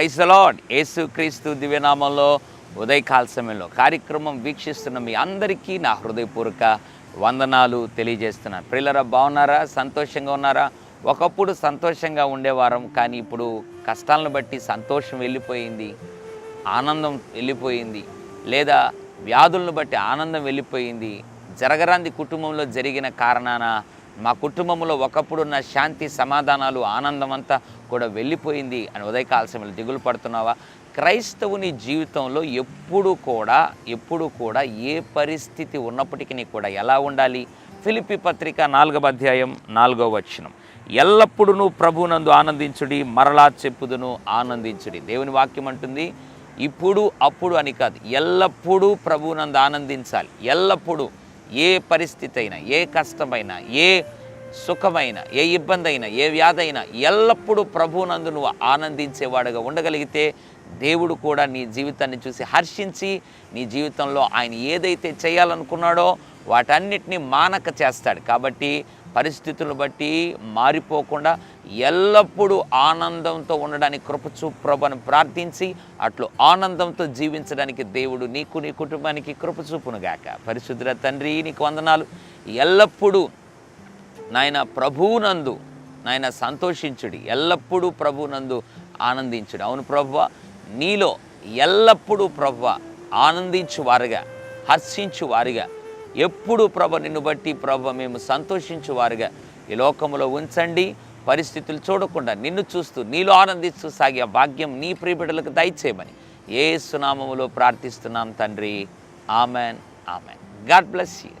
Praise lord. యేసు క్రీస్తు దివ్యనామంలో ఉదయకాల సమయంలో కార్యక్రమం వీక్షిస్తున్న మీ అందరికీ నా హృదయపూర్వక వందనాలు తెలియజేస్తున్నాను. పిల్లరా బాగున్నారా? సంతోషంగా ఉన్నారా? ఒకప్పుడు సంతోషంగా ఉండేవారం కానీ ఇప్పుడు కష్టాలను బట్టి సంతోషం వెళ్ళిపోయింది ఆనందం వెళ్ళిపోయింది లేదా వ్యాధులను బట్టి ఆనందం వెళ్ళిపోయింది. జరగరాంది కుటుంబంలో జరిగిన కారణాన మా కుటుంబంలో ఒకప్పుడున్న శాంతి సమాధానాలు ఆనందం అంతా కూడా వెళ్ళిపోయింది అని ఉదయకాల సమయంలో దిగులు పడుతున్నావా? క్రైస్తవుని జీవితంలో ఎప్పుడు కూడా ఎప్పుడు కూడా ఏ పరిస్థితి ఉన్నప్పటికీ కూడా ఎలా ఉండాలి? ఫిలిపి పత్రిక నాలుగవ అధ్యాయం నాలుగవ వచనం. ఎల్లప్పుడూ ప్రభునందు ఆనందించుడి మరలా చెప్పుదును ఆనందించుడి. దేవుని వాక్యం అంటుంది ఇప్పుడు అప్పుడు అని కాదు ఎల్లప్పుడూ ప్రభునందు ఆనందించాలి. ఎల్లప్పుడూ. ఏ పరిస్థితి అయినా ఏ కష్టమైనా ఏ సుఖమైన ఏ ఇబ్బంది అయినా ఏ వ్యాధి అయినా ఎల్లప్పుడూ ప్రభునందు నువ్వు ఆనందించేవాడుగా ఉండగలిగితే దేవుడు కూడా నీ జీవితాన్ని చూసి హర్షించి నీ జీవితంలో ఆయన ఏదైతే చేయాలనుకున్నాడో వాటన్నిటినీ మానక చేస్తాడు. కాబట్టి పరిస్థితులను బట్టి మారిపోకుండా ఎల్లప్పుడూ ఆనందంతో ఉండడానికి కృపచూప్రభను ప్రార్థించి అట్లు ఆనందంతో జీవించడానికి దేవుడు నీకు నీ కుటుంబానికి కృపచూపునుగాక. పరిశుద్ధుల తండ్రి నీకు వందనాలు. ఎల్లప్పుడూ నాయన ప్రభువునందు నాయన సంతోషించుడి. ఎల్లప్పుడూ ప్రభువునందు ఆనందించుడు. అవును ప్రభు నీలో ఎల్లప్పుడూ ప్రభు ఆనందించు వారుగా హర్షించు వారుగా ఎప్పుడు ప్రభ నిన్ను బట్టి ప్రభ మేము సంతోషించు వారుగా ఈ లోకములో ఉంచండి పరిస్థితులు చూడకుండా నిన్ను చూస్తూ నీలో ఆనందిస్తూ సాగే భాగ్యం నీ ప్రియబిడలకు దయచేయమని ఏ సునామములో ప్రార్థిస్తున్నాం తండ్రి. Amen amen. God bless you.